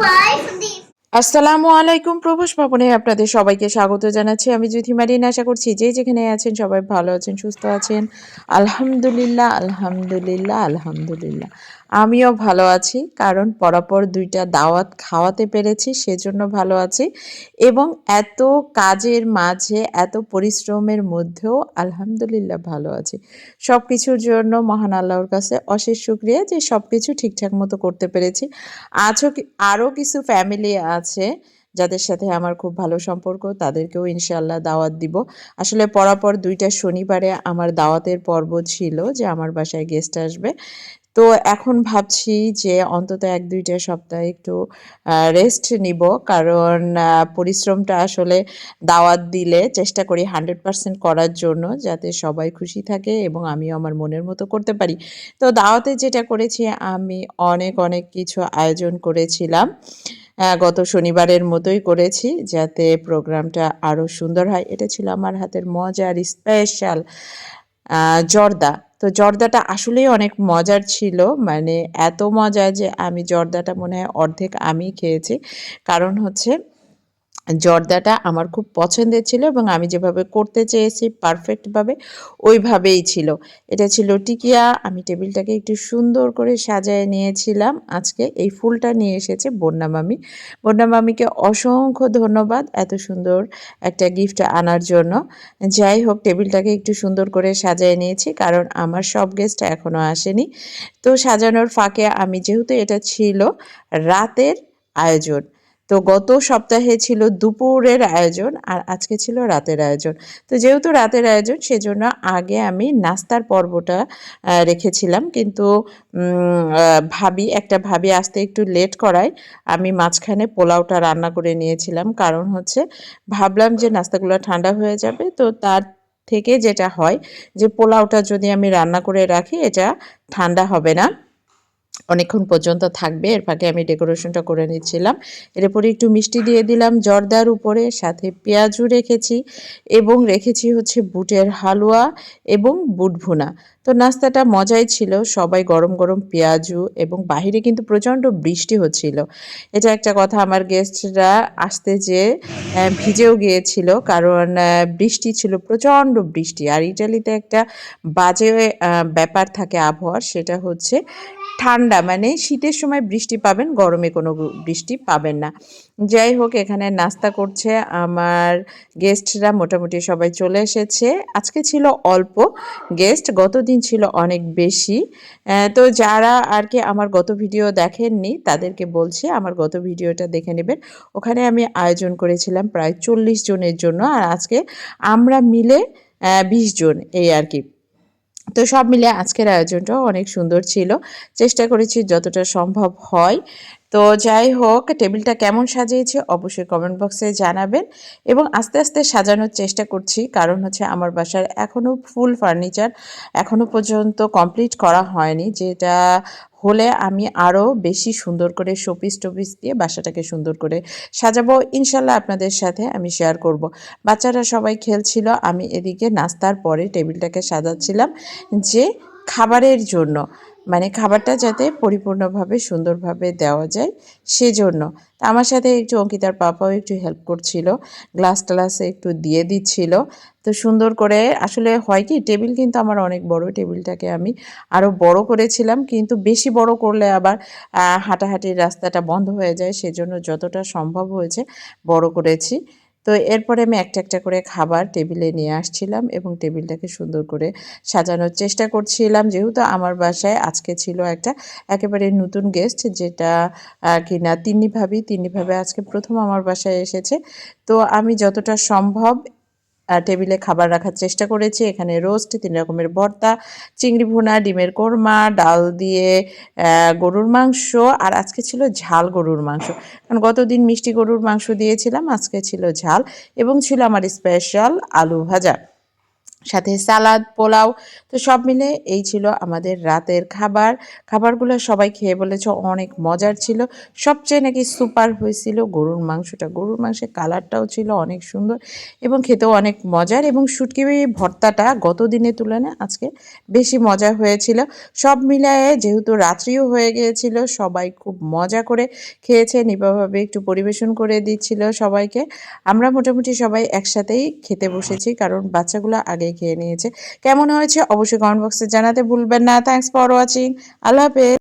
Life. আসসালামু আলাইকুম প্রভাস ভবনে আপনাদের সবাইকে স্বাগত জানাচ্ছি। আমি জ্যোতি মারিন। আশা করছি যে যেখানে আছেন সবাই ভালো আছেন, সুস্থ আছেন। আলহামদুলিল্লাহ আলহামদুলিল্লাহ আলহামদুলিল্লাহ। আমিও ভালো আছি, কারণ পরাপর দুইটা দাওয়াত খাওয়াতে পেরেছি, সেজন্য ভালো আছি। এবং এত কাজের মাঝে, এত পরিশ্রমের মধ্যেও আলহামদুলিল্লাহ ভালো আছি। সব কিছুর জন্য মহান আল্লাহর কাছে অশেষ শুক্রিয়া যে সব কিছু ঠিকঠাক মতো করতে পেরেছি। আজও আরও কিছু ফ্যামিলি আছে, যাদের সাথে আমার খুব ভালো সম্পর্ক, তাদেরকেও ইনশাল্লাহ দাওয়াত দিব। আসলে পরাপর দুইটা শনিবারে আমার দাওয়াতের পর্ব ছিল যে আমার বাসায় গেস্ট আসবে। তো এখন ভাবছি যে অন্তত এক দুইটা সপ্তাহ একটু রেস্ট নিব। কারণ পরিশ্রমটা আসলে দাওয়াত দিলে চেষ্টা করি হান্ড্রেড পার্সেন্ট করার জন্য যাতে সবাই খুশি থাকে এবং আমিও আমার মনের মতো করতে পারি। তো দাওয়াতে যেটা করেছি, আমি অনেক অনেক কিছু আয়োজন করেছিলাম। গত শনিবারের মতোই করেছি যাতে প্রোগ্রামটা আরও সুন্দর হয়। এটা ছিল আমার হাতের মজার স্পেশাল জর্দা। তো জর্দাটা আসলেই অনেক মজার ছিল। মানে এত মজা যে আমি জর্দাটা মনে হয় অর্ধেক আমি খেয়েছি। কারণ হচ্ছে জর্দাটা আমার খুব পছন্দের ছিল এবং আমি যেভাবে করতে চেয়েছি পারফেক্টভাবে ওইভাবেই ছিল। এটা ছিল টিকিয়া, আমি টেবিলটাকে একটু সুন্দর করে সাজায় নিয়েছিলাম। আজকে এই ফুলটা নিয়ে এসেছে বন্যা মামি। বন্যা মামিকে অসংখ্য ধন্যবাদ এত সুন্দর একটা গিফট আনার জন্য। যাই হোক, টেবিলটাকে একটু সুন্দর করে সাজায় নিয়েছি কারণ আমার সব গেস্ট এখনও আসেনি। তো সাজানোর ফাঁকে আমি যেহেতু এটা ছিল রাতের আয়োজন তো গত সপ্তাহে ছিল দুপুরের আয়োজন আর আজকে ছিল রাতের আয়োজন। তো যেহেতু রাতের আয়োজন, সেজন্য আগে আমি নাস্তার পর্বটা রেখেছিলাম। কিন্তু ভাবি, একটা ভাবি আসতে একটু লেট করায়। আমি মাঝখানে পোলাওটা রান্না করে নিয়েছিলাম। কারণ হচ্ছে, ভাবলাম যে নাস্তাগুলো ঠান্ডা হয়ে যাবে। তো তার থেকে যেটা হয় যে পোলাওটা যদি আমি রান্না করে রাখি, এটা ঠান্ডা হবে না। অনেকক্ষণ পর্যন্ত থাকবে। এর ফাঁকে আমি ডেকোরেশনটা করে নিচ্ছিলাম। এর উপরে একটু মিষ্টি দিয়ে দিলাম, জর্দার উপরে, সাথে পেঁয়াজও রেখেছি এবং রেখেছি হচ্ছে বুটের হালুয়া এবং বুট ভুনা। তো নাস্তাটা মজাই ছিল। সবাই গরম গরম পেঁয়াজু এবং বাহিরে কিন্তু প্রচণ্ড বৃষ্টি হচ্ছিল। এটা একটা কথা আমার গেস্টরা আসতে যে ভিজেও গিয়েছিল কারণ বৃষ্টি ছিল, প্রচণ্ড বৃষ্টি। আর ইটালিতে একটা বাজে ব্যাপার থাকে আবহাওয়ার, সেটা হচ্ছে ঠান্ডা। মানে শীতের সময় বৃষ্টি পাবেন, গরমে কোনো বৃষ্টি পাবেন না। যাই হোক, এখানে নাস্তা করছে আমার গেস্টরা মোটামুটি সবাই চলে এসেছে। আজকে ছিল অল্প গেস্ট গত দিন ছিল অনেক বেশি। তো যারা আর কি আমার গত ভিডিও দেখেননি, তাদেরকে বলছি আমার গত ভিডিওটা দেখে নেবেন। ওখানে আমি আয়োজন করেছিলাম প্রায় চল্লিশ জনের জন্য, আর আজকে আমরা মিলে বিশ জন, এই আর কি। তো সব মিলে আজকের আয়োজনটাও অনেক সুন্দর ছিল। চেষ্টা করেছি যতটা সম্ভব হয়। তো যাই হোক, টেবিলটা কেমন সাজিয়েছি অবশ্যই কমেন্ট বক্সে জানাবেন এবং আস্তে আস্তে সাজানোর চেষ্টা করছি। কারণ হচ্ছে আমার বাসার এখনও ফুল ফার্নিচার এখনও পর্যন্ত কমপ্লিট করা হয়নি। যেটা হলে আমি আরও বেশি সুন্দর করে শোপিস টোপিস দিয়ে বাসাটাকে সুন্দর করে সাজাবো। ইনশাল্লাহ আপনাদের সাথে আমি শেয়ার করব। বাচ্চারা সবাই খেলছিল, আমি এদিকে নাস্তার পরে টেবিলটাকে সাজাচ্ছিলাম যে খাবারের জন্য। মানে খাবারটা যাতে পরিপূর্ণভাবে, সুন্দরভাবে দেওয়া যায় সেজন্য। তা আমার সাথে একটু অঙ্কিতার পাপাও একটু হেল্প করছিল গ্লাস টালাসে একটু দিয়ে দিচ্ছিল। তো সুন্দর করে, আসলে হয় কি, টেবিল কিন্তু আমার অনেক বড়, টেবিলটাকে আমি আরও বড় করেছিলাম। কিন্তু বেশি বড় করলে আবার হাঁটাহাঁটির রাস্তাটা বন্ধ হয়ে যায়, সেজন্য যতটা সম্ভব হয়েছে বড় করেছি। তো এরপরে আমি একটা একটা করে খাবার টেবিলে নিয়ে আসছিলাম এবং টেবিলটাকে সুন্দর করে সাজানোর চেষ্টা করছিলাম। যেহেতু আমার বাসায় আজকে ছিল একটা একেবারে নতুন গেস্ট যেটা কি না তিন্নি ভাবি, তিন্নি ভাবে আজকে প্রথম আমার বাসায় এসেছে। তো আমি যতটা সম্ভব টেবিলে খাবার রাখার চেষ্টা করেছি। এখানে রোস্ট, তিন রকমের ভর্তা, চিংড়ি ভুনা, ডিমের কোরমা, ডাল দিয়ে গরুর মাংস আর আজকে ছিল ঝাল গরুর মাংস। কারণ গতদিন মিষ্টি গরুর মাংস দিয়েছিলাম, আজকে ছিল ঝাল এবং ছিল আমার স্পেশাল আলু ভাজা। সাথে সালাদ, পোলাও, তো সব মিলে এই ছিল আমাদের রাতের খাবার। খাবারগুলো সবাই খেয়ে বলেছে অনেক মজার ছিল। সবচেয়ে নাকি সুপার হয়েছিল গরুর মাংসটা। গরুর মাংসের কালারটাও ছিল অনেক সুন্দর এবং খেতেও অনেক মজার এবং শুটকি ভর্তাটা গত দিনের তুলনায় আজকে বেশি মজা হয়েছিল। সব মিলায়ে যেহেতু রাত্রিও হয়ে গিয়েছিল, সবাই খুব মজা করে খেয়েছে নিপাভাবে একটু পরিবেশন করে দিচ্ছিল সবাইকে। আমরা মোটামুটি সবাই একসাথেই খেতে বসেছি কারণ বাচ্চাগুলো আগে খেয়ে নিয়েছে। কেমন হয়েছে? অবশ্যই কমেন্ট বক্সে জানাতে ভুলবেন না। থ্যাংকস ফর ওয়াচিং আল্লাহ হাফেজ।